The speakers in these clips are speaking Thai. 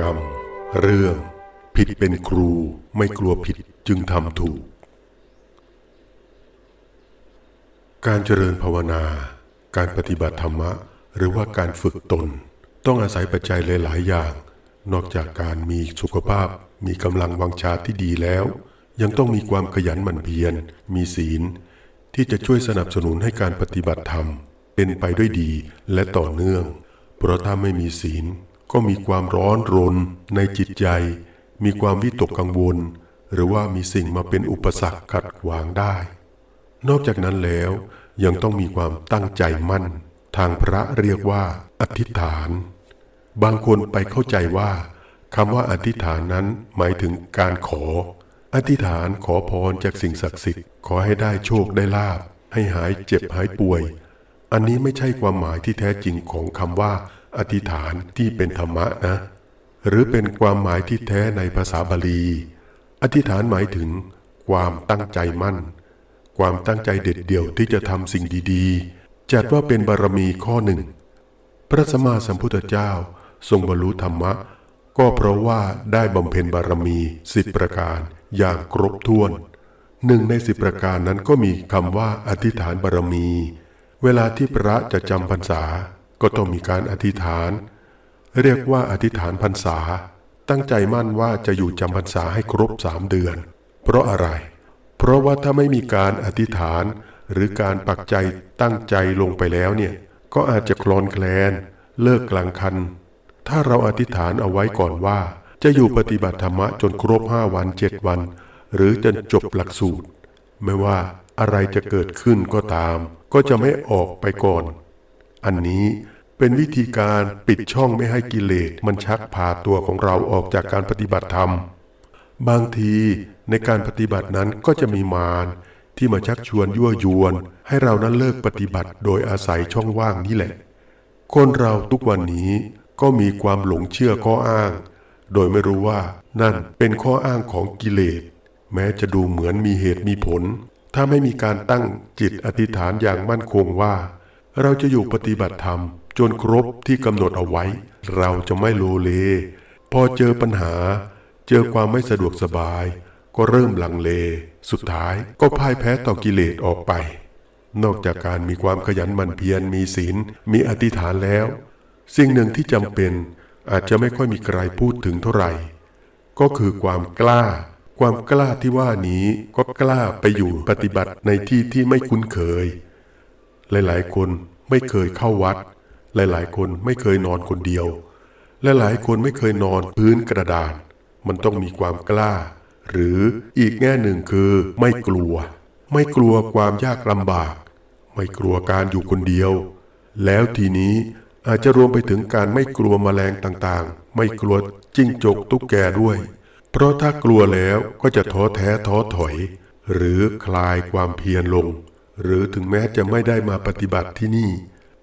กรรม เรื่อง ผิดเป็นครูไม่กลัวผิดจึงทำถูก การเจริญภาวนา การปฏิบัติธรรมะ หรือว่าการฝึกตน ต้องอาศัยปัจจัยหลายๆอย่าง นอกจากการมีสุขภาพ มีกำลังวังชาที่ดีแล้ว ยังต้องมีความขยันหมั่นเพียรมีศีล ที่จะช่วยสนับสนุนให้การปฏิบัติธรรม เป็นไปด้วยดีและต่อเนื่อง เพราะถ้าไม่มีศีล ก็มีความร้อนรนในจิตใจ มีความวิตกกังวล หรือว่ามีสิ่งมาเป็นอุปสรรคขัดขวางได้ นอกจากนั้นแล้วยังต้องมีความตั้งใจมั่น ทางพระเรียกว่า อธิษฐาน บางคนไปเข้าใจว่าคำว่าอธิษฐานนั้นหมายถึงการขอ อธิษฐานขอพรจากสิ่งศักดิ์สิทธิ์ ขอให้ได้โชคได้ลาบ ให้หายเจ็บหายป่วย อันนี้ไม่ใช่ความหมายที่แท้จริงของคำว่า อธิษฐานที่เป็นธรรมะนะ หรือเป็นความหมายที่แท้ในภาษาบาลี อธิษฐานหมายถึง ความตั้งใจมั่น ความตั้งใจเด็ดเดี่ยวที่จะทำสิ่งดีๆ จัดว่าเป็นบารมีข้อหนึ่ง พระสัมมาสัมพุทธเจ้าทรงบรรลุธรรมะ ก็เพราะว่าได้บำเพ็ญบารมีสิบประการอย่างครบถ้วนหนึ่งในสิบประการนั้นก็มีคำว่าอธิษฐานบารมี เวลาที่พระจะจำพรรษา ก็ต้องมีการอธิษฐาน เรียกว่าอธิษฐานพรรษา ตั้งใจมั่นว่าจะอยู่จำพรรษาให้ครบสามเดือน เพราะอะไร เพราะว่าถ้าไม่มีการอธิษฐาน หรือการปักใจตั้งใจลงไปแล้วเนี่ย ก็อาจจะคลอนแคลน เลิกกลางคัน ถ้าเราอธิษฐานเอาไว้ก่อนว่า จะอยู่ปฏิบัติธรรมะจนครบห้าวันเจ็ดวัน หรือจนจบหลักสูตร ไม่ว่าอะไรจะเกิดขึ้นก็ตาม ก็จะไม่ออกไปก่อน อันนี้เป็นวิธีการปิดช่องไม่ให้กิเลสมันชักพาตัวของเราออกจากการปฏิบัติธรรม บางทีในการปฏิบัตินั้นก็จะมีมารที่มาชักชวนยั่วยวน ให้เรานั้นเลิกปฏิบัติโดยอาศัยช่องว่างนี่แหละ คนเราทุกวันนี้ก็มีความหลงเชื่อข้ออ้าง โดยไม่รู้ว่านั่นเป็นข้ออ้างของกิเลส แม้จะดูเหมือนมีเหตุมีผล ถ้าไม่มีการตั้งจิตอธิษฐานอย่างมั่นคงว่า เราจะอยู่ปฏิบัติธรรม จนครบที่กำหนดเอาไว้ เราจะไม่โลเล พอเจอปัญหา เจอความไม่สะดวกสบาย ก็เริ่มลังเล สุดท้ายก็พ่ายแพ้ต่อกิเลสออกไป นอกจากการมีความขยันหมั่นเพียรมีศีลมีอธิษฐานแล้ว สิ่งหนึ่งที่จำเป็นอาจจะไม่ค่อยมีใครพูดถึงเท่าไหร่ ก็คือความกล้า ความกล้าที่ว่านี้ก็กล้าไปอยู่ปฏิบัติในที่ที่ไม่คุ้นเคย หลายๆ คนไม่เคยเข้าวัด หลายๆ คนไม่เคยนอนคนเดียวและหลายคนไม่เคยนอนพื้นกระดาน มันต้องมีความกล้า หรืออีกแง่หนึ่งคือไม่กลัว ไม่กลัวความยากลำบาก ไม่กลัวการอยู่คนเดียว แล้วทีนี้อาจจะรวมไปถึงการไม่กลัวแมลงต่างๆ ไม่กลัวจิ้งจกตุ๊กแกด้วย เพราะถ้ากลัวแล้วก็จะท้อแท้ท้อถอย หรือคลายความเพียรลง หรือถึงแม้จะไม่ได้มาปฏิบัติที่นี่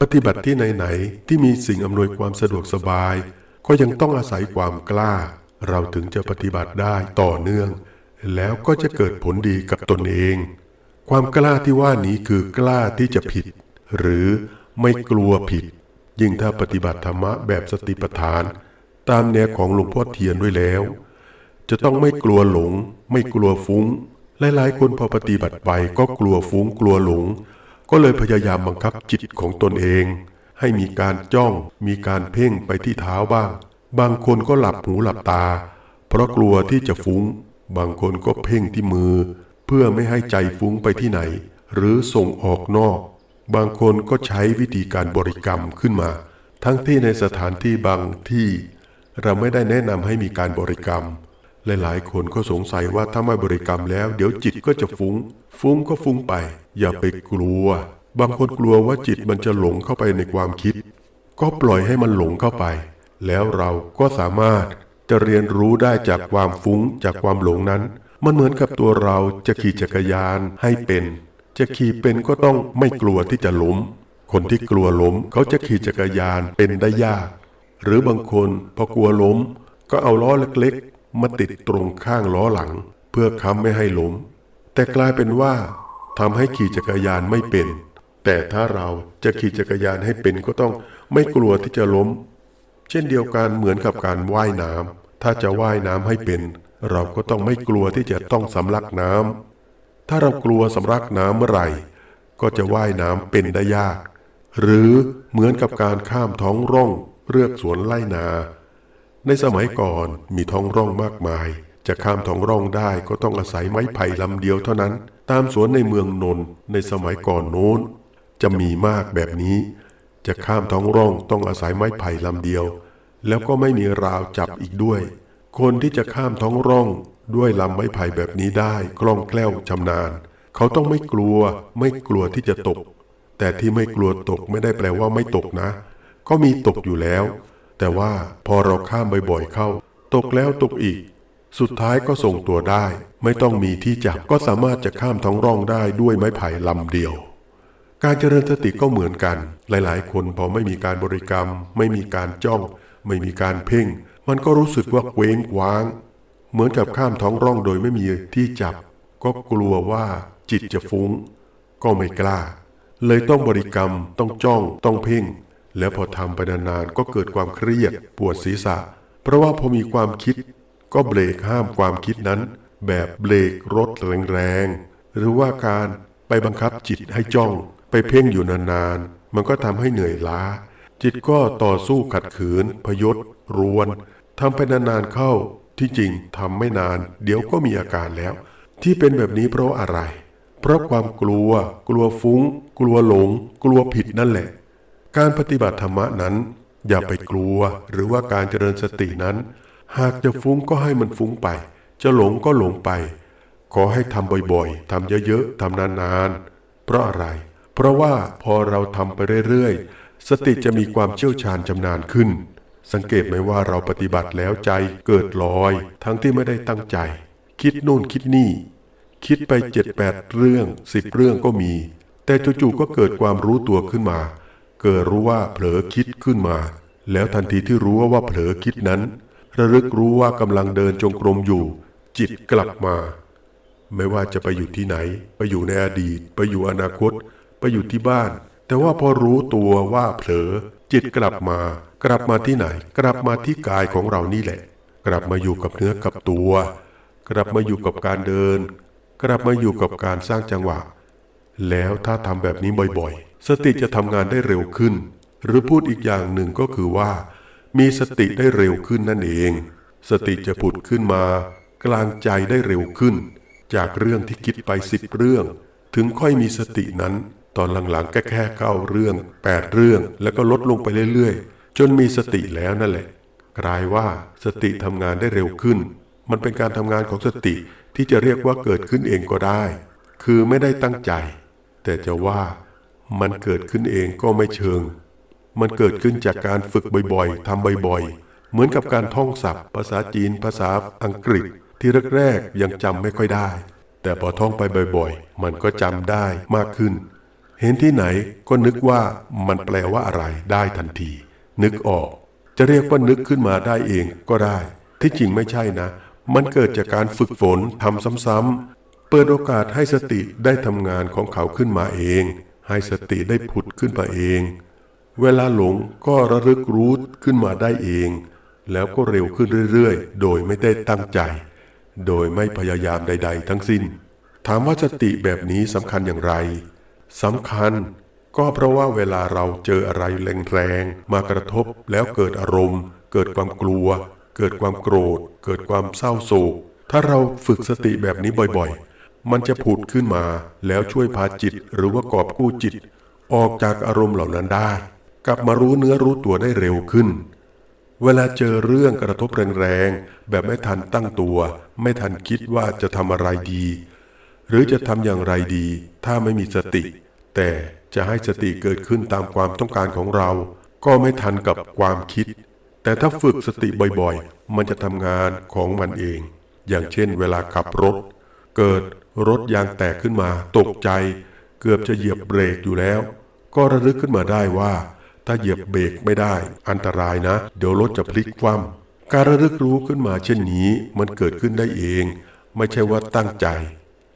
ปฏิบัติที่ไหนๆที่มีสิ่งอำนวยความสะดวกสบาย ก็ยังต้องอาศัยความกล้า เราถึงจะปฏิบัติได้ต่อเนื่อง แล้วก็จะเกิดผลดีกับตนเอง ความกล้าที่ว่านี้คือกล้าที่จะผิด หรือไม่กลัวผิด ยิ่งถ้าปฏิบัติธรรมะแบบสติปัฏฐาน ตามแนวของหลวงพ่อเทียนด้วยแล้ว จะต้องไม่กลัวหลง ไม่กลัวฟุ้ง หลายๆ คนพอปฏิบัติไปก็กลัวฟุ้งกลัวหลง ก็เลยพยายามบังคับจิตของตนเอง ให้มีการจ้องมีการเพ่งไปที่เท้าบ้าง บางคนก็หลับหูหลับตา เพราะกลัวที่จะฟุ้ง บางคนก็เพ่งที่มือ เพื่อไม่ให้ใจฟุ้งไปที่ไหน หรือส่งออกนอก บางคนก็ใช้วิธีการบริกรรมขึ้นมา ทั้งที่ในสถานที่บางที่ เราไม่ได้แนะนำให้มีการบริกรรม หลายๆคนก็สงสัยว่าถ้าไม่บริกรรมแล้ว เดี๋ยวจิตก็จะฟุง้ง ฟุ้งก็ฟุ้งไป อย่าไปกลัว บางคนกลัวว่าจิตมันจะหลงเข้าไปในความคิด ก็ปล่อยให้มันหลงเข้าไป แล้วเราก็สามารถจะเรียนรู้ได้จากความฟุ้งจากความหลงนั้น มันเหมือนกับตัวเราจะขี่จักรยานให้เป็น จะขี่เป็นก็ต้องไม่กลัวที่จะล้ม คนที่กลัวล้มเขาจะขี่จักรยานเป็นได้ยาก หรือบางคนพอกลัวล้ม ก็เอาล้อเล็ก มาติดตรงข้างล้อหลัง เพื่อค้ำไม่ให้ล้ม แต่กลายเป็นว่าทำให้ขี่จักรยานไม่เป็น แต่ถ้าเราจะขี่จักรยานให้เป็นก็ต้องไม่กลัวที่จะล้ม เช่นเดียวกันเหมือนกับการว่ายน้ำถ้าจะว่ายน้ำให้เป็น เราก็ต้องไม่กลัวที่จะต้องสำลักน้ำถ้าเรากลัวสำลักน้ำเมื่อไหร่ ก็จะว่ายน้ำเป็นได้ยาก หรือเหมือนกับการข้ามท้องร่องเรือกสวนไล่นา ในสมัยก่อนมีท้องร่องมากมาย จะข้ามท้องร่องได้ก็ต้องอาศัยไม้ไผ่ลำเดียวเท่านั้น ตามสวนในเมืองนนท์ในสมัยก่อนโน้น จะมีมากแบบนี้ จะข้ามท้องร่องต้องอาศัยไม้ไผ่ลำเดียว แล้วก็ไม่มีราวจับอีกด้วย คนที่จะข้ามท้องร่องด้วยลำไม้ไผ่แบบนี้ได้คล่องแคล่วชำนาญ เขาต้องไม่กลัว ไม่กลัวที่จะตก แต่ที่ไม่กลัวตกไม่ได้แปลว่าไม่ตกนะ ก็มีตกอยู่แล้ว แต่ว่าพอเราข้ามบ่อยๆเข้า ตกแล้วตกอีก สุดท้ายก็ส่งตัวได้ ไม่ต้องมีที่จับก็สามารถจะข้ามท้องร่องได้ด้วยไม้ไผ่ลำเดียว การเจริญสติก็เหมือนกัน หลายๆ คนพอไม่มีการบริกรรม ไม่มีการจ้อง ไม่มีการเพ่ง มันก็รู้สึกว่าเคว้งคว้าง เหมือนกับข้ามท้องร่องโดยไม่มีที่จับ ก็กลัวว่าจิตจะฟุ้ง ก็ไม่กล้า เลยต้องบริกรรมต้องจ้องต้องเพ่ง แล้วพอทำไปนานๆก็เกิดความเครียดปวดศีรษะ เพราะว่าพอมีความคิด ก็เบรกห้ามความคิดนั้น แบบเบรกรถแรงๆหรือว่าการไปบังคับจิตให้จ้อง ไปเพ่งอยู่นานๆมันก็ทำให้เหนื่อยล้า จิตก็ต่อสู้ขัดขืน พยศรวนทำไปนานๆเข้าที่จริงทำไม่นาน เดี๋ยวก็มีอาการแล้ว ที่เป็นแบบนี้เพราะอะไร เพราะความกลัว กลัวฟุ้ง กลัวหลง กลัวผิดนั่นแหละ การปฏิบัติธรรมะนั้น อย่าไปกลัวหรือว่าการเจริญสตินั้น หากจะฟุ้งก็ให้มันฟุ้งไป จะหลงก็หลงไป ขอให้ทำบ่อยๆทำเยอะๆทำนานๆ เพราะอะไร เพราะว่าพอเราทำไปเรื่อยๆ สติจะมีความเชี่ยวชาญชำนาญขึ้น สังเกตไหมว่าเราปฏิบัติแล้วใจเกิดลอย ทั้งที่ไม่ได้ตั้งใจ คิดนู่นคิดนี่ คิดไปเจ็ดแปดเรื่องสิบเรื่องก็มี แต่จู่ๆก็เกิดความรู้ตัวขึ้นมา เกิดรู้ว่าเผลอคิดขึ้นมา แล้วทันทีที่รู้ว่าเผลอคิดนั้น ระลึกรู้ว่ากำลังเดินจงกรมอยู่ จิตกลับมา ไม่ว่าจะไปอยู่ที่ไหน ไปอยู่ในอดีต ไปอยู่อนาคต ไปอยู่ที่บ้าน แต่ว่าพอรู้ตัวว่าเผลอ จิตกลับมา กลับมาที่ไหน กลับมาที่กายของเรานี่แหละ กลับมาอยู่กับเนื้อกับตัว กลับมาอยู่กับการเดิน กลับมาอยู่กับการสร้างจังหวะ แล้วถ้าทำแบบนี้บ่อยๆ สติจะทำงานได้เร็วขึ้น หรือพูดอีกอย่างหนึ่งก็คือว่า มีสติได้เร็วขึ้นนั่นเอง สติจะผุดขึ้นมา กลางใจได้เร็วขึ้น จากเรื่องที่คิดไปสิบเรื่อง ถึงค่อยมีสตินั้น ตอนหลังๆแก็แค่เก้าเรื่องแปดเรื่องแล้วก็ลดลงไปเรื่อยๆ จนมีสติแล้วนั่นแหละ กลายว่าสติทำงานได้เร็วขึ้น มันเป็นการทำงานของสติที่จะเรียกว่าเกิดขึ้นเองก็ได้ คือไม่ได้ตั้งใจ แต่จะว่า มันเกิดขึ้นเองก็ไม่เชิง มันเกิดขึ้นจากการฝึกบ่อยๆทำบ่อยๆ เหมือนกับการท่องศัพท์ ภาษาจีน ภาษาอังกฤษ ที่แรกๆยังจำไม่ค่อยได้ แต่พอท่องไปบ่อยๆ มันก็จำได้มากขึ้น เห็นที่ไหนก็นึกว่ามันแปลว่าอะไรได้ทันที นึกออก จะเรียกว่านึกขึ้นมาได้เองก็ได้ ที่จริงไม่ใช่นะ มันเกิดจากการฝึกฝนทำซ้ำๆเปิดโอกาสให้สติได้ทำงานของเขาขึ้นมาเอง ให้สติได้ผุดขึ้นมาเอง เวลาหลงก็ระลึกรู้ขึ้นมาได้เอง แล้วก็เร็วขึ้นเรื่อยๆ โดยไม่ได้ตั้งใจ โดยไม่พยายามใด ๆ ทั้งสิ้น ถามว่าสติแบบนี้สำคัญอย่างไรสำคัญก็เพราะว่าเวลาเราเจออะไรแรงๆมากระทบแล้วเกิดอารมณ์ เกิดความกลัว เกิดความโกรธ เกิดความเศร้าโศก ถ้าเราฝึกสติแบบนี้บ่อยๆ มันจะผุดขึ้นมาแล้วช่วยพาจิตหรือว่ากอบกู้จิต ออกจากอารมณ์เหล่านั้นได้ กลับมารู้เนื้อรู้ตัวได้เร็วขึ้น เวลาเจอเรื่องกระทบแรงๆแบบไม่ทันตั้งตัว ไม่ทันคิดว่าจะทำอะไรดี หรือจะทำอย่างไรดี ถ้าไม่มีสติ แต่จะให้สติเกิดขึ้นตามความต้องการของเรา ก็ไม่ทันกับความคิด แต่ถ้าฝึกสติบ่อยๆ มันจะทำงานของมันเอง อย่างเช่น เวลาขับรถ เกิด รถยางแตกขึ้นมา ตกใจ เกือบจะเหยียบเบรกอยู่แล้ว ก็ระลึกขึ้นมาได้ว่า ถ้าเหยียบเบรกไม่ได้ อันตรายนะ เดี๋ยวรถจะพลิกคว่ำการระลึกรู้ขึ้นมาเช่นนี้ มันเกิดขึ้นได้เอง ไม่ใช่ว่าตั้งใจ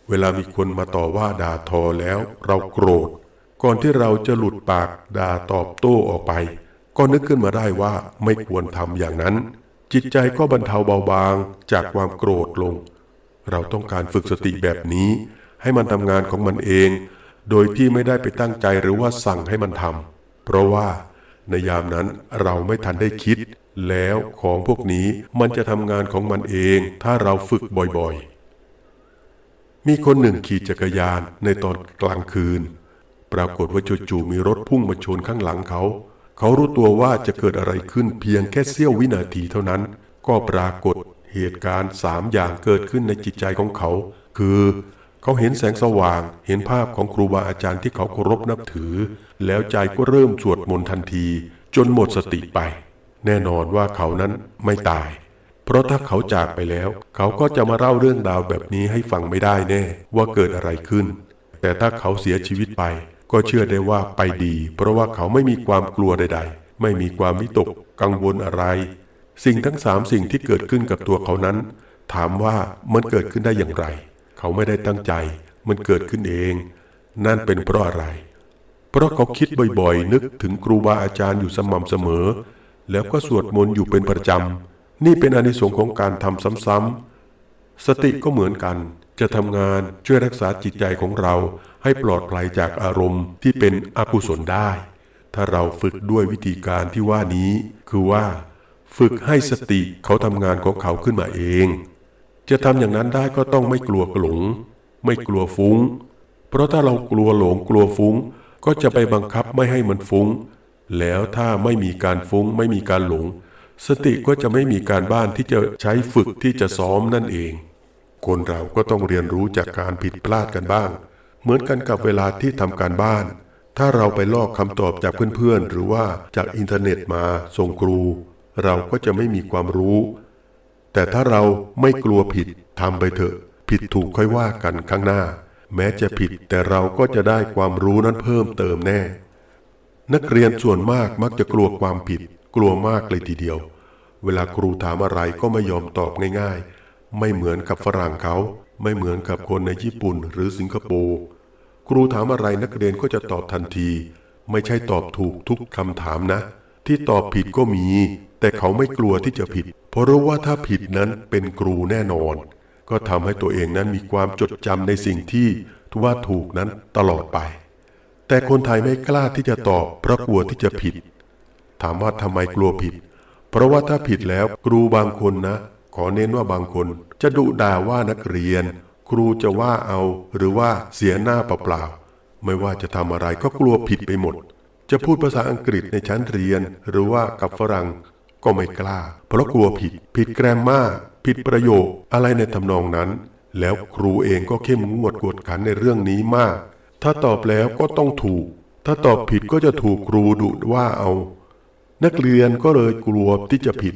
เวลามีคนมาต่อว่าด่าทอแล้ว เราโกรธ ก่อนที่เราจะหลุดปากด่าตอบโต้ออกไป ก็นึกขึ้นมาได้ว่าไม่ควรทำอย่างนั้นจิตใจก็บรรเทาเบาบางจากความโกรธลง เราต้องการฝึกสติแบบนี้ ให้มันทำงานของมันเอง โดยที่ไม่ได้ไปตั้งใจหรือว่าสั่งให้มันทำเพราะว่าในยามนั้นเราไม่ทันได้คิด แล้วของพวกนี้มันจะทำงานของมันเอง ถ้าเราฝึกบ่อยๆ มีคนหนึ่งขี่จักรยานในตอนกลางคืน ปรากฏว่าจู่ๆมีรถพุ่งมาชนข้างหลังเขา เขารู้ตัวว่าจะเกิดอะไรขึ้นเพียงแค่เสี้ยววินาทีเท่านั้น ก็ปรากฏ เหตุการณ์สามอย่างเกิดขึ้นในจิตใจของเขา คือเขาเห็นแสงสว่าง เห็นภาพของครูบาอาจารย์ที่เขาเคารพนับถือ แล้วใจก็เริ่มสวดมนต์ทันที จนหมดสติไป แน่นอนว่าเขานั้นไม่ตาย เพราะถ้าเขาจากไปแล้ว เขาก็จะมาเล่าเรื่องราวแบบนี้ให้ฟังไม่ได้แน่ว่าเกิดอะไรขึ้น แต่ถ้าเขาเสียชีวิตไป ก็เชื่อได้ว่าไปดี เพราะว่าเขาไม่มีความกลัวใด ๆ ไม่มีความวิตกกังวลอะไร สิ่งทั้งสามสิ่งที่เกิดขึ้นกับตัวเขานั้น ถามว่ามันเกิดขึ้นได้อย่างไร เขาไม่ได้ตั้งใจ มันเกิดขึ้นเอง นั่นเป็นเพราะอะไร เพราะเขาคิดบ่อยๆ นึกถึงครูบาอาจารย์อยู่สม่ำเสมอ แล้วก็สวดมนต์อยู่เป็นประจำ นี่เป็นอานิสงส์ของการทำซ้ำๆ สติก็เหมือนกัน จะทำงานช่วยรักษาจิตใจของเรา ให้ปลอดภัยจากอารมณ์ที่เป็นอกุศลได้ ถ้าเราฝึกด้วยวิธีการที่ว่านี้ คือว่า ฝึกให้สติเขาทำงานของเขาขึ้นมาเอง จะทำอย่างนั้นได้ก็ต้องไม่กลัวหลง ไม่กลัวฟุ้ง เพราะถ้าเรากลัวหลงกลัวฟุ้ง ก็จะไปบังคับไม่ให้มันฟุ้ง แล้วถ้าไม่มีการฟุ้ง ไม่มีการหลง สติก็จะไม่มีการบ้านที่จะใช้ฝึกที่จะซ้อมนั่นเอง คนเราก็ต้องเรียนรู้จากการผิดพลาดกันบ้าง เหมือนกันกับเวลาที่ทำการบ้าน ถ้าเราไปลอกคำตอบจากเพื่อนๆหรือว่าจากอินเทอร์เน็ตมาส่งครู เราก็จะไม่มีความรู้ แต่ถ้าเราไม่กลัวผิดทำไปเถอะ ผิดถูกค่อยว่ากันข้างหน้า แม้จะผิดแต่เราก็จะได้ความรู้นั้นเพิ่มเติมแน่ นักเรียนส่วนมากมักจะกลัวความผิด กลัวมากเลยทีเดียว เวลาครูถามอะไรก็ไม่ยอมตอบง่ายๆ ไม่เหมือนกับฝรั่งเขา ไม่เหมือนกับคนในญี่ปุ่นหรือสิงคโปร์ครูถามอะไรนักเรียนก็จะตอบทันที ไม่ใช่ตอบถูกทุกคำถามนะ ที่ตอบผิดก็มี แต่เขาไม่กลัวที่จะผิด เพราะรู้ว่าถ้าผิดนั้นเป็นครูแน่นอน ก็ทำให้ตัวเองนั้นมีความจดจำในสิ่งที่ว่าถูกนั้นตลอดไป แต่คนไทยไม่กล้าที่จะตอบเพราะกลัวที่จะผิด ถามว่าทำไมกลัวผิด เพราะว่าถ้าผิดแล้วครูบางคนนะ ขอเน้นว่าบางคนจะดุด่าว่านักเรียน ครูจะว่าเอาหรือว่าเสียหน้าเปล่าๆไม่ว่าจะทำอะไรก็กลัวผิดไปหมด จะพูดภาษาอังกฤษในชั้นเรียน หรือว่ากับฝรั่ง ก็ไม่กล้า เพราะกลัวผิด ผิดแกรมมาผิดประโยคอะไรในทำนองนั้น แล้วครูเองก็เข้มงวดกวดขันในเรื่องนี้มาก ถ้าตอบแล้วก็ต้องถูก ถ้าตอบผิดก็จะถูกครูดุว่าเอา นักเรียนก็เลยกลัวที่จะผิด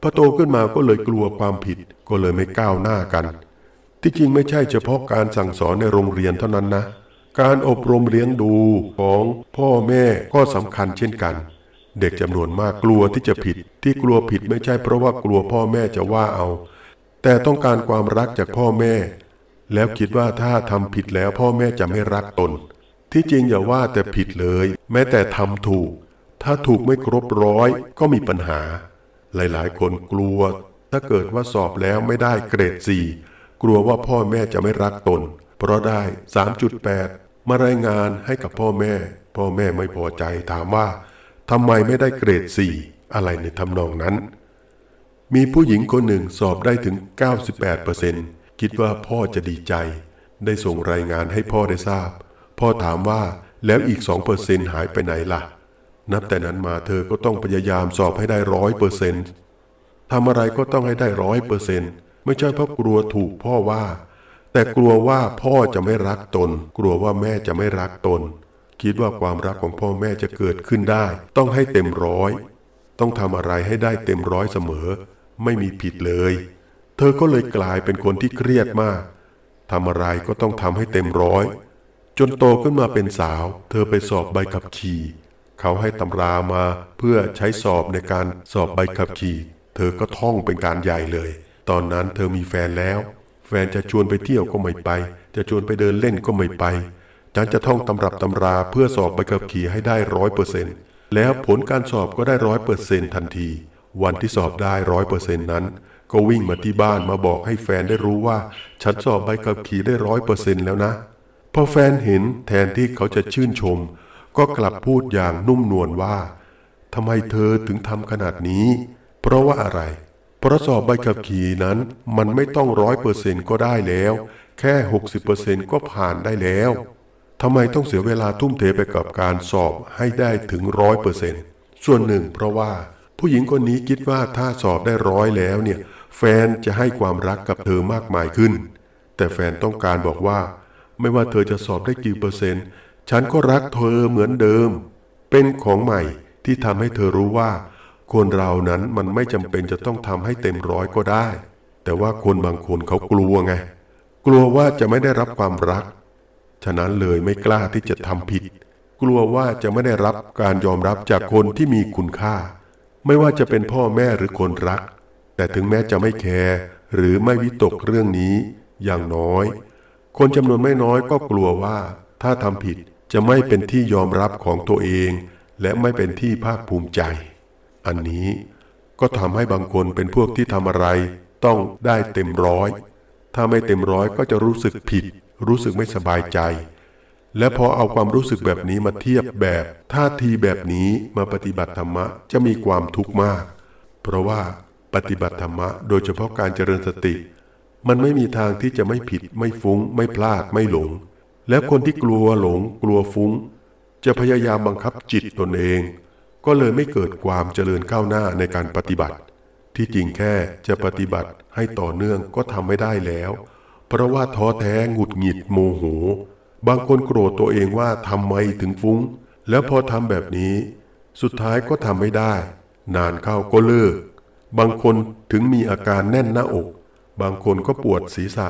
พอโตขึ้นมาก็เลยกลัวความผิดก็เลยไม่ก้าวหน้ากัน ที่จริงไม่ใช่เฉพาะการสั่งสอนในโรงเรียนเท่านั้นนะ การอบรมเลี้ยงดูของพ่อแม่ก็สำคัญเช่นกัน เด็กจำนวนมากกลัวที่จะผิด ที่กลัวผิดไม่ใช่เพราะว่ากลัวพ่อแม่จะว่าเอา แต่ต้องการความรักจากพ่อแม่ แล้วคิดว่าถ้าทำผิดแล้วพ่อแม่จะไม่รักตน ที่จริงอย่าว่าแต่ผิดเลย แม้แต่ทำถูก ถ้าถูกไม่ครบร้อยก็มีปัญหา หลายๆ คนกลัว ถ้าเกิดว่าสอบแล้วไม่ได้เกรดสี่กลัวว่าพ่อแม่จะไม่รักตน เพราะได้ 3.8 มารายงานให้กับพ่อแม่ พ่อแม่ไม่พอใจถามว่า ทำไมไม่ได้เกรดสี่อะไรในทำนองนั้น มีผู้หญิงคนหนึ่งสอบได้ถึง 98%คิดว่าพ่อจะดีใจ ได้ส่งรายงานให้พ่อได้ทราบ พ่อถามว่าแล้วอีก 2%หายไปไหนล่ะ นับแต่นั้นมาเธอก็ต้องพยายามสอบให้ได้ร้อยเปอร์เซนต์ทำอะไรก็ต้องให้ได้ร้อยเปอร์เซนต์ไม่ใช่เพราะกลัวถูกพ่อว่า แต่กลัวว่าพ่อจะไม่รักตน กลัวว่าแม่จะไม่รักตน คิดว่าความรักของพ่อแม่จะเกิดขึ้นได้ ต้องให้เต็มร้อย ต้องทำอะไรให้ได้เต็มร้อยเสมอ ไม่มีผิดเลย เธอก็เลยกลายเป็นคนที่เครียดมากทำอะไรก็ต้องทำให้เต็มร้อย จนโตขึ้นมาเป็นสาว เธอไปสอบใบขับขี่ เขาให้ตำรามาเพื่อใช้สอบในการสอบใบขับขี่ เธอก็ท่องเป็นการใหญ่เลย ตอนนั้นเธอมีแฟนแล้ว แฟนจะชวนไปเที่ยวก็ไม่ไป จะชวนไปเดินเล่นก็ไม่ไป ฉันจะท่องตำรับตำราเพื่อสอบใบขับขี่ให้ได้ร้อยเปอร์เซ็นต์แล้วผลการสอบก็ได้ร้อยเปอร์เซ็นต์ทันที วันที่สอบได้ร้อยเปอร์เซ็นต์นั้น ก็วิ่งมาที่บ้านมาบอกให้แฟนได้รู้ว่า ฉันสอบใบขับขี่ได้ร้อยเปอร์เซ็นต์แล้วนะ พอแฟนเห็นแทนที่เขาจะชื่นชม ก็กลับพูดอย่างนุ่มนวลว่าทำไมเธอถึงทำขนาดนี้ เพราะว่าอะไร เพราะสอบใบขับขี่นั้นมันไม่ต้องร้อยเปอร์เซ็นต์ก็ได้แล้ว แค่หกสิบเปอร์เซ็นก็ผ่านได้แล้ว ทำไมต้องเสียเวลาทุ่มเทไปกับการสอบให้ได้ถึงร้อยเปอร์เซ็นต์ส่วนหนึ่งเพราะว่าผู้หญิงคนนี้คิดว่าถ้าสอบได้ร้อยแล้วเนี่ย แฟนจะให้ความรักกับเธอมากมายขึ้น แต่แฟนต้องการบอกว่า ไม่ว่าเธอจะสอบได้กี่เปอร์เซ็นต์ ฉันก็รักเธอเหมือนเดิม เป็นของใหม่ที่ทำให้เธอรู้ว่า คนเรานั้นมันไม่จำเป็นจะต้องทำให้เต็มร้อยก็ได้ แต่ว่าคนบางคนเขากลัวไง กลัวว่าจะไม่ได้รับความรัก ฉะนั้นเลยไม่กล้าที่จะทำผิด กลัวว่าจะไม่ได้รับการยอมรับจากคนที่มีคุณค่า ไม่ว่าจะเป็นพ่อแม่หรือคนรัก แต่ถึงแม้จะไม่แคร์หรือไม่วิตกเรื่องนี้ อย่างน้อย คนจำนวนไม่น้อยก็กลัวว่า ถ้าทำผิดจะไม่เป็นที่ยอมรับของตัวเอง และไม่เป็นที่ภาคภูมิใจ อันนี้ก็ทำให้บางคนเป็นพวกที่ทำอะไร ต้องได้เต็มร้อย ถ้าไม่เต็มร้อยก็จะรู้สึกผิด รู้สึกไม่สบายใจ และพอเอาความรู้สึกแบบนี้มาเทียบแบบท่าทีแบบนี้มาปฏิบัติธรรมะจะมีความทุกข์มาก เพราะว่าปฏิบัติธรรมะโดยเฉพาะการเจริญสติ มันไม่มีทางที่จะไม่ผิด ไม่ฟุ้ง ไม่พลาดไม่หลง แล้วคนที่กลัวหลง กลัวฟุ้ง จะพยายามบังคับจิตตนเอง ก็เลยไม่เกิดความเจริญก้าวหน้าในการปฏิบัติ ที่จริงแค่จะปฏิบัติให้ต่อเนื่องก็ทำไม่ได้แล้ว เพราะว่าท้อแท้หงุดหงิดโมโห บางคนโกรธตัวเองว่าทำไมถึงฟุ้ง แล้วพอทำแบบนี้ สุดท้ายก็ทำไม่ได้ นานเข้าก็เลิก บางคนถึงมีอาการแน่นหน้าอก บางคนก็ปวดศีรษะ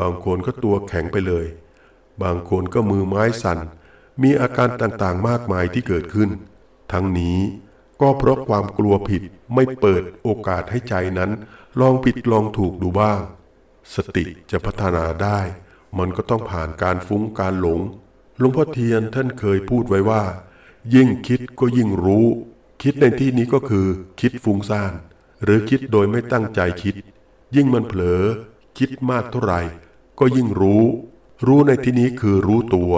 บางคนก็ตัวแข็งไปเลย บางคนก็มือไม้สั่น มีอาการต่างๆมากมายที่เกิดขึ้น ทั้งนี้ก็เพราะความกลัวผิดไม่เปิดโอกาสให้ใจนั้น ลองผิดลองถูกดูบ้าง สติจะพัฒนาได้ มันก็ต้องผ่านการฟุ้งการหลงหลวงพ่อเทียนท่านเคยพูดไว้ว่า ยิ่งคิดก็ยิ่งรู้ คิดในที่นี้ก็คือ คิดฟุ้งซ่าน หรือคิดโดยไม่ตั้งใจคิด ยิ่งมันเผลอ คิดมากเท่าไหร่ ก็ยิ่งรู้ รู้ในที่นี้คือรู้ตัว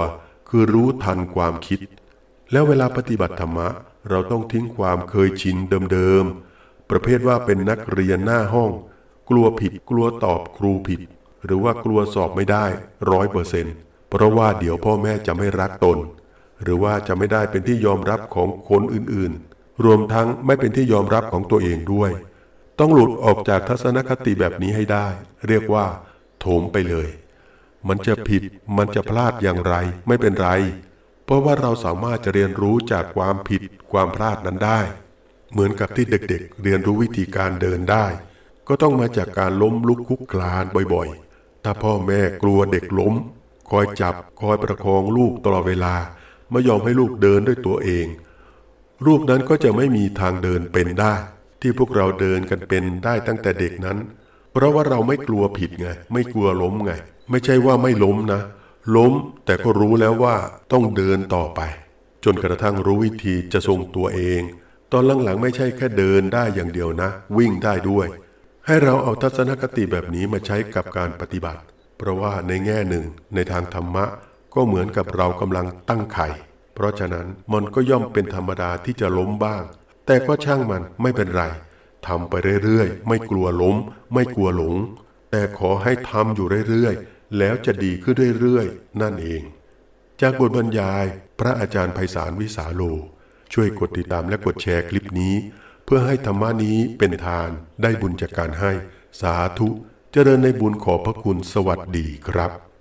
คือรู้ทันความคิด แล้วเวลาปฏิบัติธรรมะ เราต้องทิ้งความเคยชินเดิมๆประเภทว่าเป็นนักเรียนหน้าห้อง กลัวผิดกลัวตอบครูผิด หรือว่ากลัวสอบไม่ได้ร้อยเปอร์เซนต์เพราะว่าเดี๋ยวพ่อแม่จะไม่รักตน หรือว่าจะไม่ได้เป็นที่ยอมรับของคนอื่นๆ รวมทั้งไม่เป็นที่ยอมรับของตัวเองด้วย ต้องหลุดออกจากทัศนคติแบบนี้ให้ได้ เรียกว่า โถมไปเลย มันจะผิดมันจะพลาดอย่างไรไม่เป็นไร เพราะว่าเราสามารถจะเรียนรู้จากความผิดความพลาดนั้นได้ เหมือนกับที่เด็กๆ เรียนรู้วิธีการเดินได้ ก็ต้องมาจากการล้มลุกคลุกคลานบ่อยๆ ถ้าพ่อแม่กลัวเด็กล้ม คอยจับคอยประคองลูกตลอดเวลา ไม่ยอมให้ลูกเดินด้วยตัวเองรูปนั้นก็จะไม่มีทางเดินเป็นได้ ที่พวกเราเดินกันเป็นได้ตั้งแต่เด็กนั้น เพราะว่าเราไม่กลัวผิดไง ไม่กลัวล้มไง ไม่ใช่ว่าไม่ล้มนะ ล้มแต่ก็รู้แล้วว่าต้องเดินต่อไป จนกระทั่งรู้วิธีจะทรงตัวเอง ตอนหลังๆไม่ใช่แค่เดินได้อย่างเดียวนะ วิ่งได้ด้วย ให้เราเอาทัศนคติแบบนี้มาใช้กับการปฏิบัติ เพราะว่าในแง่หนึ่งในทางธรรมะ ก็เหมือนกับเรากำลังตั้งไข่ เพราะฉะนั้นมันก็ย่อมเป็นธรรมดาที่จะล้มบ้าง แต่ก็ช่างมันไม่เป็นไรทำไปเรื่อยๆ ไม่กลัวล้ม ไม่กลัวหลง แต่ขอให้ทำอยู่เรื่อยๆ แล้วจะดีขึ้นเรื่อยๆ นั่นเอง จากบทบรรยาย พระอาจารย์ไพศาลวิสาโล ช่วยกดติดตามและกดแชร์คลิปนี้ เพื่อให้ธรรมานี้เป็นทานได้บุญจากการให้ สาธุ เจริญในบุญขอพระคุณสวัสดีครับ